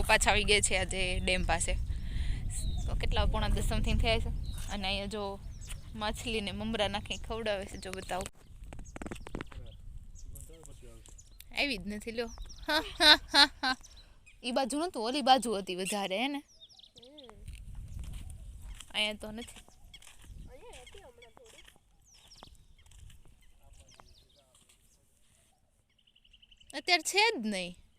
જો પાછા આવી ગયા છે આજે ડેમ પાસે. તો કેટલા પોણા દસ સમથિંગ થયા છે. અને અહીંયા જો માછલીને મમરા નાખી ખવડાવે છે, જો બતાવો. આવી જ નથી, લ્યો. એ બાજુ નહોતું, ઓલી બાજુ હતી વધારે, હે ને? અહીંયા તો નથી. અત્યારે છે જ નહીં.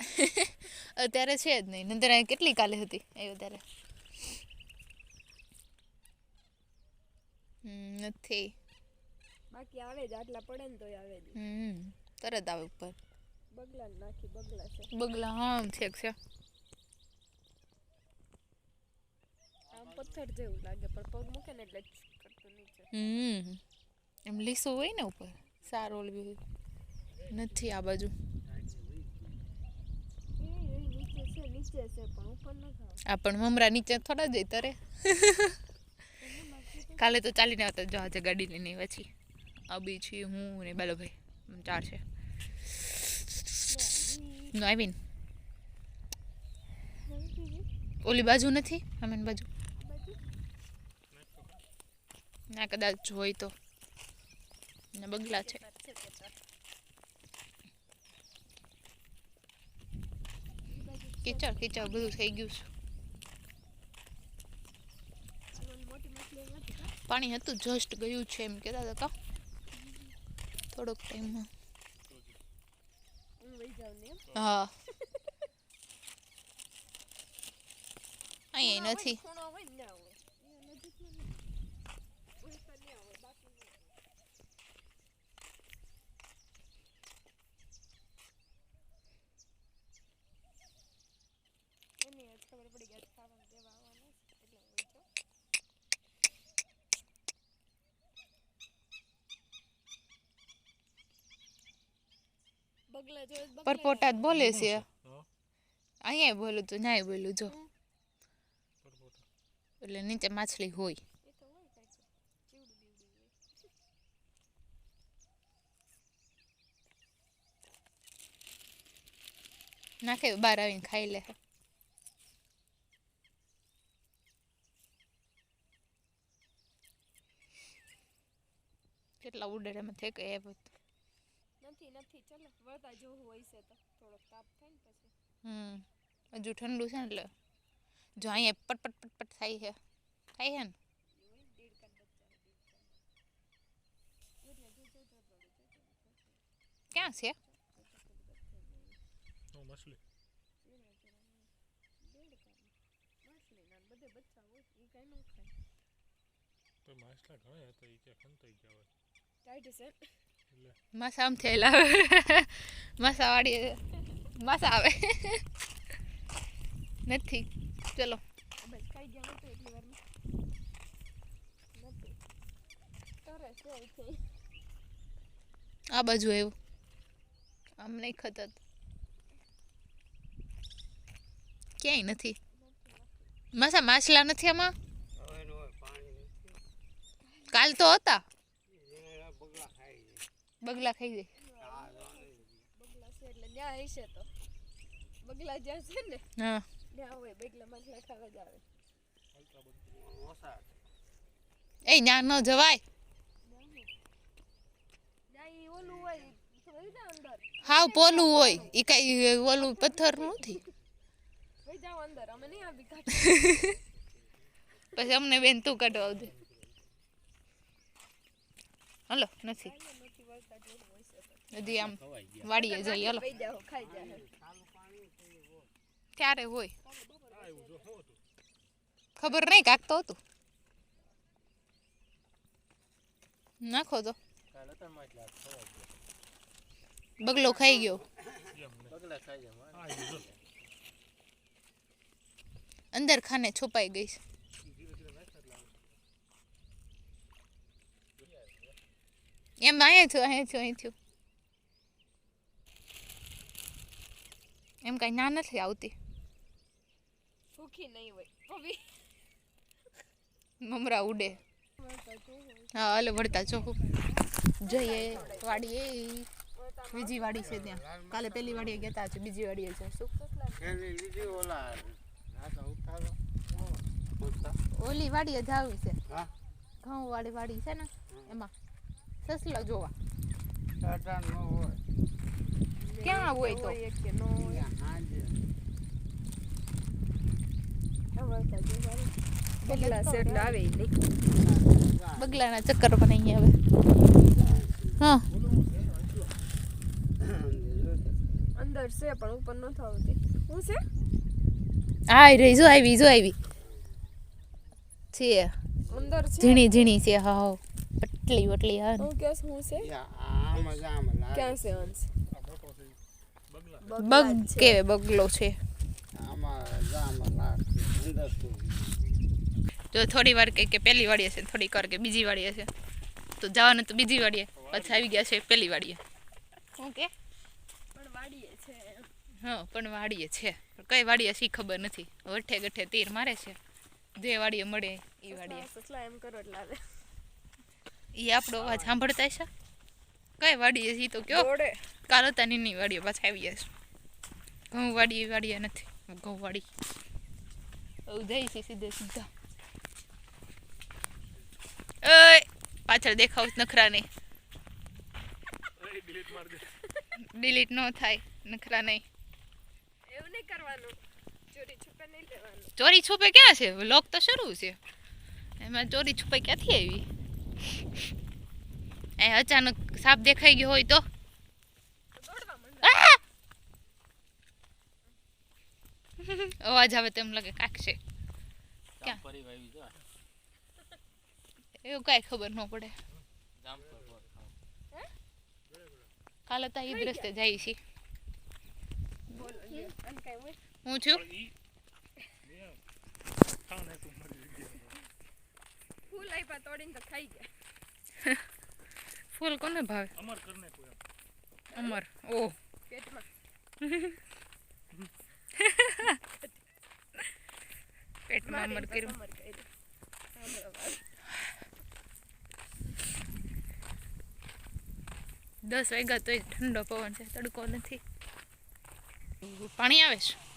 અત્યારે છે જ નહીં. નંદર કેટલી કાલે હતી? આવ્યો ત્યારે. નથી. બાકી આવે જ આટલા પડે ને તોય આવે હમ તરત આવે ઉપર. બગલા નાખી બગલા છે. બગલા હા છેક છે. આમ પથ્થર જેવું લાગે પણ પગ મૂકે ને એટલે કરતું નીચે. હમ એમ લીસો હોય ને ઉપર સારો ઓલી નથી આ બાજુ એ એ નીચે છે, પણ મમરા નીચે થોડા જઈ તરે કાલે તો ચાલીને આવતા જો આજે ગાડી લઈને પછી. અબી છી, હું ને બાલુભાઈ ચાર છે. નો આઈ મીન ઓલી બાજુ નથી? અમીન બાજુ? ના, કદાચ હોય તો. ને બગલા છે. કીચડ કિચડ બધું થઈ ગયું છે. પાણી હતું જસ્ટ ગયું છે એમ કહેતા હતા થોડોક ટાઈમમાં હા. અહીંયા નથી ખૂણો હોય ને ના હોય એ નજીકમાં નથી હોય તો ન્યા હોય બાકી ન હોય એની આજ ખબર પડી ગઈ આજ ખાવાનું દેવા આવવાના છે, એટલે હોય તો બગલા જોઈ જ બગલા પરપોટા જ બોલે છે. અહીંયા બોલું તો ન્યાય બોલું જો. એટલે નીચે માછલી હોય. નાખે બહાર આવીને ખાઈ લે. કેટલા ઉડે એમાં થઈ ગઈ એ બધું. નથી નથી. ચલો વળતા જોવું હોય છે તો થોડોક તાપ થાય ને પછી. હમ. હજુ ઠંડુ છે ને એટલે જો અહીંયા પટ પટ પટ પટ થાય છે. થાય છે ને? ક્યાં છે? માછલી. દેડકા માછલી ના બધે બચ્ચા હોય એ કાંઈ ન ખાય. તો માછલા ઘણા હતા એ ક્યાં ખંતાઈ ગયા હોય. ટાઈટ છે માસા આમ થયેલા માસા વાળી માસા આવે નથી ચલો આ બાજુ એવું આમ નહીં ખતત. ક્યાંય નથી. માસા માછલા નથી આમાં? કાલ તો હતા. બગલા ખાઈ જાય. બગલા છે એટલે ન્યા હશે તો. બગલા જ્યાં છે ને હા. ન્યા હોય બગલા માછલા ખાવા જ આવે. એ ત્યાં ન જવાય. હાવ પોલું હોય. એ કઈ ઓલું પથ્થર નથી પછી અમને બેન તું કાઢવા આવજે. હલો નથી નથી વળતા જેવું હોય છે તો હજી આમ વાડીએ જઈએ હલો. ક્યારે હોય? ખબર નહીં કાકતો હતું. નાખો તો. બગલો ખાઈ ગયો. અંદર ખાને છુપાઈ ગઈ એમ અહીંયા છું અહીંયા છું અહીં થયું. એમ કાંઈ ના નથી આવતી. ભૂખી નહીં હોય. ભવી મમરા ઉડે. હા હાલે વળતા ચોખ્ખું જઈએ વાડીએ. બીજી વાડી છે ત્યાં. કાલે પેલી વાડીએ ગયા તા આજે બીજી વાડીએ જઈશું ઓલા વાડીએ જાવી છે. હા? ઘઉં વાળી વાડી છે ને એમાં. સસલા જોવા. ટાટા નો હોય. ક્યાં હોય તો? બગલા આવે બગલાના ચક્કર પણ અહીંયા આવે હા. અંદર છે પણ ઉપર ન આવતી હું છે? હા રહી જો આવી જો આવી. છે. અંદર છે. ઝીણી ઝીણી છે હા હા. પટલી વટલી હા હું કે હું છે? ક્યાં છે. અંશ આ મોટો છે ઈ. બગલા બગલા બગ કે બગલો છે? આમાં જામ લાગે અંદર તો જો થોડી વાર કહે કે પહેલી વાડીએ છે થોડીક વાર કે બીજી વાડીએ છે. તો જવાનું તો બીજી વાડીએ પછી આવી ગયા છે પહેલી વાળીએ ઓકે પણ વાડીએ છે. હા પણ વાળીએ છે. કઈ વાળીએ છે ખબર નથી. વઠે ગઠે તીર મારે છે. જે વાડીએ મળે એ સસલા એમ કરો એટલે આવે. એ આપણો અવાજ સાંભળતા છે કઈ વાડીએ છે ઈ તો કયો? કાલો કાલ વાળીએ પાછા આવી ગયા છે. ઘઉં વાડી વાડીએ નથી. ઘઉં વાળી જઈ છે સીધે સીધા. ઓય પાછળ દેખાવ નખરા નહીં ડિલીટ ન થાય નખરા નહીં એવું નહીં કરવાનું. ચોરી છુપે નહીં લેવાનું. ચોરી છુપે ક્યાં છે? લોક તો શરૂ છે. એમાં ચોરી છુપે ક્યાંથી આવી? એ અચાનક સાપ દેખાઈ ગયો હોય તો? અવાજ આવે તેમ લાગે કાક છે. ક્યાં? એવું કાંઈ ખબર ન પડે. કાલે તો ઈ જ રસ્તે જાય છે. બોલો લ્યો. અને કાંઈ હોય? હું છું? ફૂલ આપ્યા તોડીને તો ખાઈ ગયા. ફૂલ કોને ભાવે? અમર કરને કોઈ અમર ઓ પેટમાં. પેટમાં અમર કર્યું. દસ વાગ્યા તોય ઠંડો પવન છે તડકો નથી. પાણી આવે છે?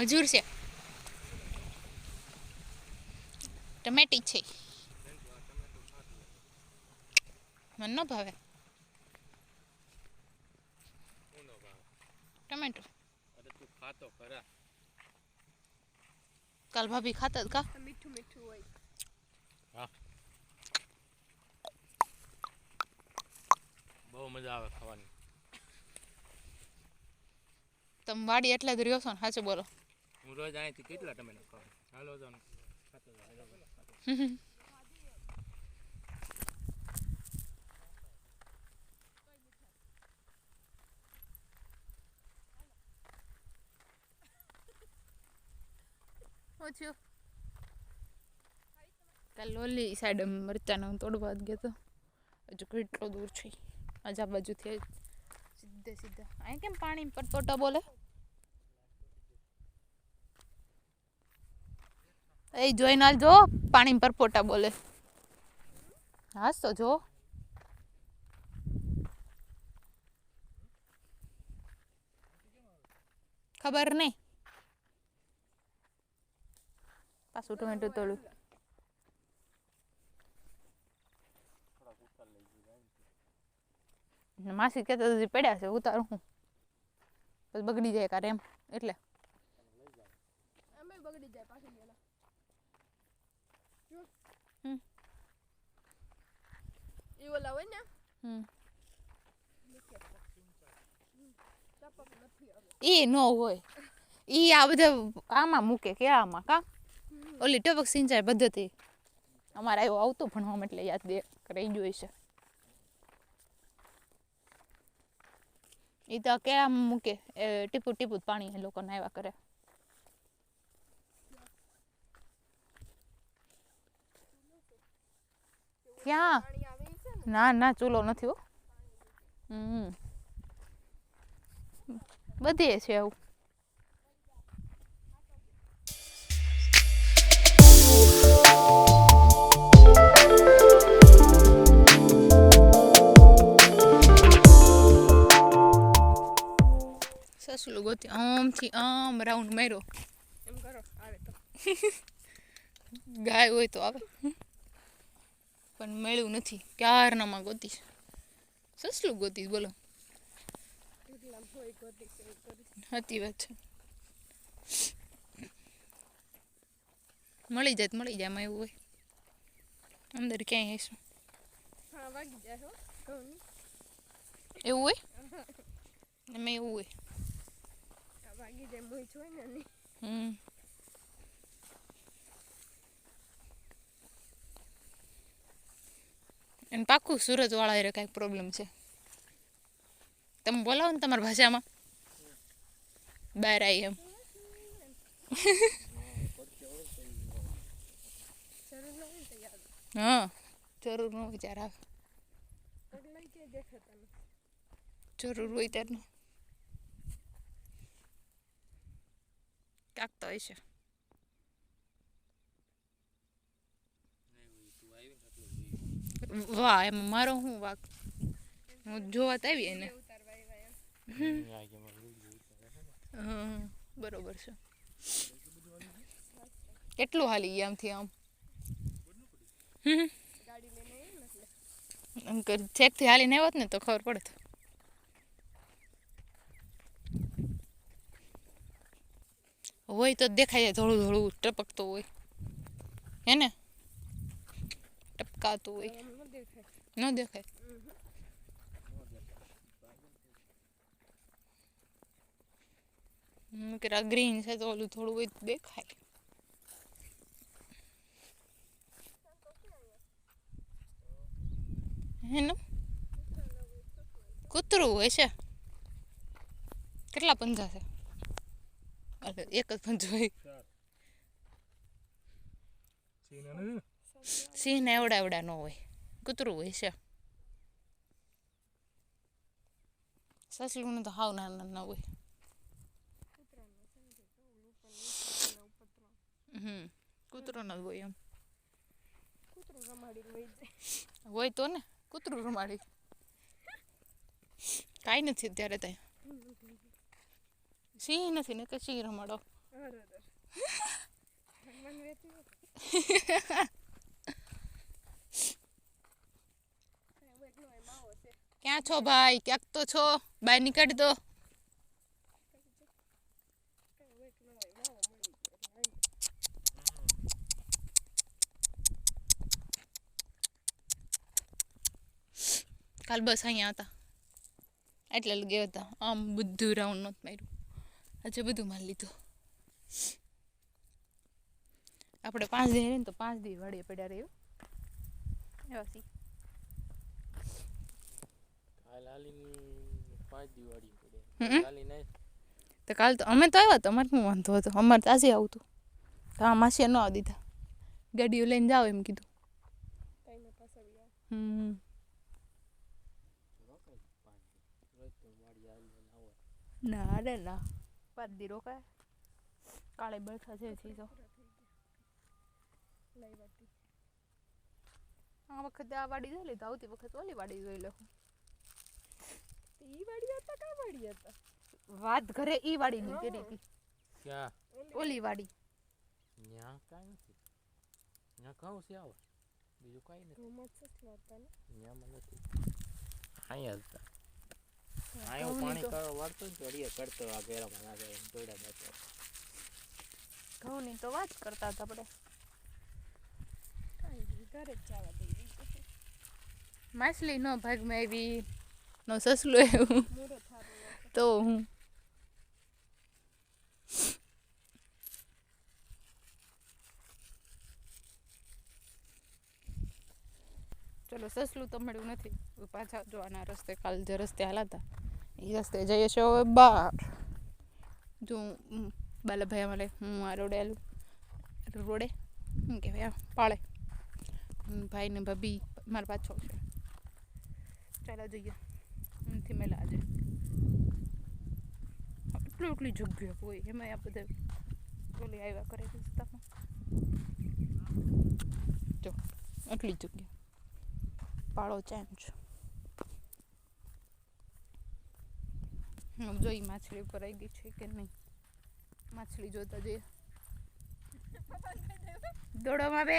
મજૂર છે. ટમેટી છે. મને ન ભાવે. ટમેટું. કાલ ભાભી ખાતા જ કા? મીઠું મીઠું હોય. બહુ મજા આવે ખાવાની. તમે વાડી એટલે જ રહ્યો છો ને સાચું બોલો. હું રોજ અહીંથી કેટલા ટમેટા ખાવ હાલો શું થયું કાલ ઓલી સાઈડ મરચાનો તોડવા જ ગયો હજુ કેટલો દૂર છે. આજ આ બાજુથી સીધે સીધા. અહીં કેમ પાણી પર તોટા બોલે? એ જોઈને હાલ જો, પાણી પર પોટા બોલે. હા તો જો. ખબર નહીં પાછું ટમેટું ને માસી કહેતા હજી પડ્યા છે, ઉતારું હું. બગડી જાય કારે એમ, એટલે અમે બગડી જાય પાછી ગયેલા હમ. એ ઓલા હોય ને હમ એ ન હોય ઈ આ બધા આમાં મૂકે કે આમાં કા ઓલી ટપક સિંચાઈ પદ્ધતિ અમારે આવ્યો આવતું ભણવામાં એટલે યાદ દે રહી ગયું છે એ તો કે આમ મૂકે એ ટીપુ ટીપુ પાણી એ લોકોને આવ્યા કરે ક્યાં ઈ ને ના ચૂલો નથી હો. હમ. બધે છે આવું. સસલું ગોતી આમથી આમ રાઉન્ડ માર્યો. એમ કરો આવે તો. ગાય હોય તો આવે. પણ મળ્યું નથી. ક્યારનામાં ગોતી સસલું ગોતી બોલો. સાચી વાત છે. મળી જાય તો મળી જાય એમાં એવું હોય. અંદર ક્યાંય હશું? એવું હોય? એમાં એવું હોય. હમ. અને પાક્કું સુરતવાળા એ કાંઈક પ્રોબ્લેમ છે. તમે બોલાવો ને તમારી ભાષામાં. બહાર આવી એમ. હોય હા, જરૂર નો વિચાર આવે. જરૂર હોય ત્યારનું કાંક તો હશે. વાહ, એમાં મારો શું વાક? હું જોવા આવી એને હા બરોબર છે. કેટલું હાલી ગયા આમથી આમ? એટલે હાલીને આવ્યો ને તો ખબર પડે હોય તો દેખાય જાય થોડું થોડું ટપકતું હોય. હે ને? ટપકાતું હોય. ન દેખાય કે ગ્રીન છે તો ઓલું થોડું હોય દેખાય હેનું કૂતરું હોય છે કેટલા પંજા છે એક જ પંજો હોય સિંહ એવડા એવડા ન હોય કૂતરું હોય છે સસલું તો હાવ નાના નાના હોય હમ કૂતરો ન હોય એમ કૂતરું જાય હોય તો ને કૂતરું રમાડી કાંઈ નથી અત્યારે ત્યાં સિંહ નથી ને કે સિંહ રમાડો અરે અરે ભગવાન વેતી હોય એવું એક નો એ માવો છે ક્યાં છો ભાઈ? ક્યાંક તો છો. બહાર નીકળી દો. કાલ બસ અહીંયા હતા. એટલે ગયા હતા. આમ બધું રાઉન્ડ નહોતું માર્યું. આજે બધું મારી લીધું. આપણે પાંચ દી રહીએ ને તો પાંચ દી વાળીએ પડ્યા રહ્યું એવા સી કાલ હાલીને પાંચ દિવાળી પડે હમ. હાલી નહીં તો કાલ તો અમે તો આવ્યા તો અમારે શું વાંધો હતો? અમારે તાજે આવતું. તો આ માસીએ ન આવી દીધા. ગાડીઓ લઈને જાઓ એમ કીધું. હમ તો ના રે ના. પાંચ દી રોકાય. કાળે બળખા છે વાટી આ વખતે આ વાડી જોઈ લીધું આવતી વખત ઓલી વાડી જોઈ લઉં. ઈ વાડી હતા કા વાડી હતા? વાત ઘરે ઈ વાડી ની કરી હતી. ક્યાં? ઓલી વાડી ન્યા કાંઈ નથી. ન્યા ઘઉં છે આવે. બીજું કાઈ નથી. ઘઉંમાં જ સસલા ને ન્યા મને નથી. અહીંયા હતા. અહીંયા પાણી કરો વાળતો તો કરતો આ ઘેરામાં ના જાય દોડા દાતો ઘઉં ની તો વાત કરતા હતા આપણે. કાંઈ ઘરે જ જવા દઈ માછલી નો ભાગમાં આવી. નો સસલો એવું તો હું ચલો સસલું તો મળ્યું નથી પાછા જો આના રસ્તે કાલ જે રસ્તે હાલા હતા એ રસ્તે જઈએ છે હવે બહાર જો બાલાભાઈ અમારે હું આ રોડે આલું રોડે શું કહેવાય પાળે ભાઈ ને ભાભી મારા પાછો છે ચાલો જઈએ એમથી મેલા આજે. એટલી એટલી જગ્યા હોય એમાં આ બધા ઓલી આવ્યા કરે રસ્તામાં. જો એટલી જગ્યા. પાળો ચેન્જ જોઈ માછલી ઉપર આવી ગઈ છે કે નહીં? માછલી જોતા જઈએ. દોડોમાં બે.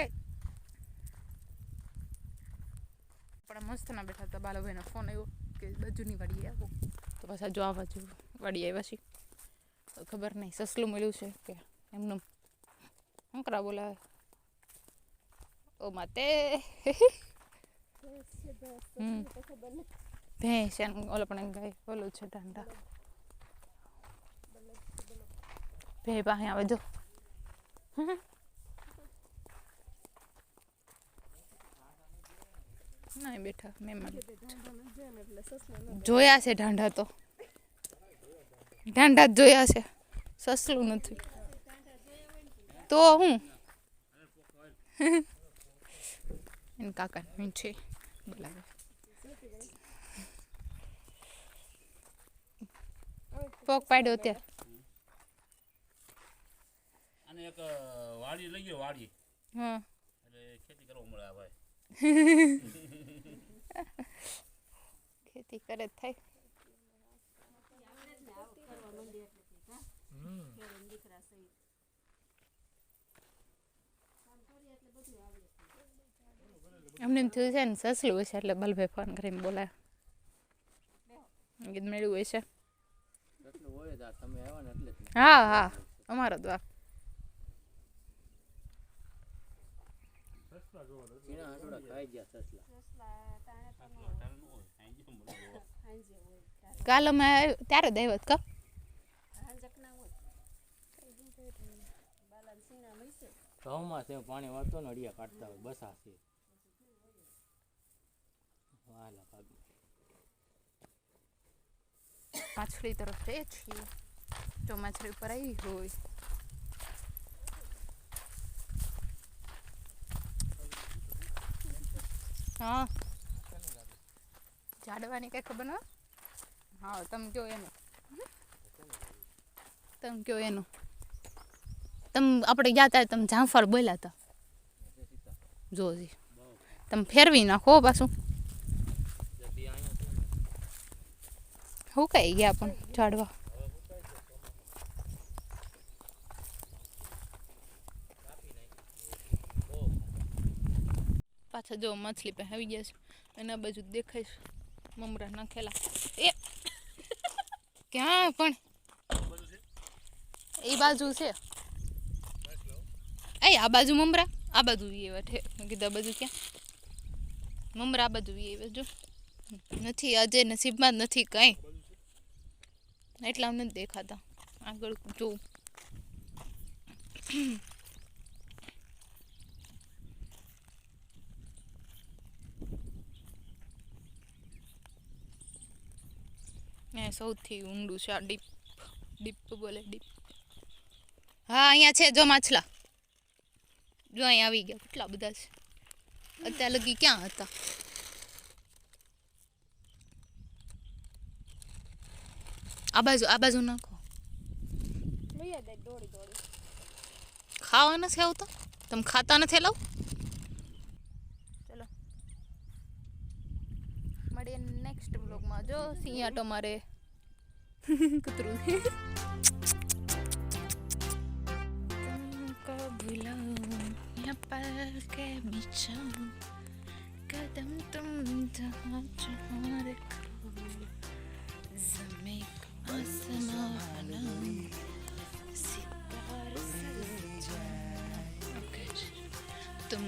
પણ મસ્ત ના બેઠા હતા, બાલાભાઈનો ફોન આવ્યો કે બાજુની વાડી આવો. તો પાછા જો આ બાજુ વાડી આવ્યા છીએ. ખબર નહીં, સસલું મળ્યું છે કે એમનું શું કરા બોલાવે. ઓ માતે. હમ. ભેંસ ઓલો પણ ગાય, ઓલું છે ઢાંડા ભે પાસે આવે, જો. નહીં બેઠા મહેમાન. જોયા છે ઢાંઢા તો. ઢાંઢા જ જોયા છે. સસલું નથી. તો હું? એને કાકા છે. બોલાવે. પોક પાડ્યો ત્યાં અને એક વાડી લઈ ગયો વાડી હા. એટલે ખેતી કરવા મળે આ ભાઈ. ખેતી કરે થાય. અમને એમ થયું છે ને સસલું હશે એટલે બલભાઈ ફોન કરીને બોલાય. ગીત મેળવું હોય જ આ. તમે આવ્યા ને એટલે જ. ને. હા હા. અમારો દ્વાર સસલા. કાલ અમે ત્યારે જ આવ્યો કા ઘઉંમાં છે પાણી વાળતો ને અડિયા કાઢતા હોય બસા છે. વાલા ભાગી. માછલી તરફ જઈએ છીએ. જો માછલી ઉપર આવી હોય. હા. જાડવાની કઈ ખબર ન હા, તમે કયો એનું. તમે કયો એનું. તમે, આપણે ગયા હતા તમે જામફળ બોલ્યા હતા. જોજી તમે ફેરવી નાખો પાછું. જલ્દી અહીંયા હું કઈ ગયા પણ ઝાડવા. પાછા જો માછલી પાસે આવી ગયા છે. એના બાજુ દેખાય છે. મમરા નાખેલા. એ! ક્યાં પણ? એ બાજુ છે. એ આ બાજુ મમરા? આ બાજુ એવા ઠે મેં કીધું આ બાજુ ક્યાં? મમરા આ બાજુ એ બાજુ નથી આજે નસીબમાં જ નથી કંઈ. એટલા નથી દેખાતા. આગળ જોઉં. એ સૌથી ઊંડું છે આ ડીપ ડીપ બોલે ડીપ. હા અહીંયા છે જો માછલા. જો અહીંયા આવી ગયા કેટલા બધા છે. અત્યાર લગી ક્યાં હતા? આ બાજુ આ બાજુ નાખો. લઈ આવે દોડી દોડી. ખાવા નથી આવતા? તમે ખાતા નથી લાવ નેક્સ્ટ બ્લોગમાં જો સિંહાટો મારે. કૂતરું. કદમ તુમ જહાં જહાં રખો જમેક આસમાન સિતાર સજ જાય તુમ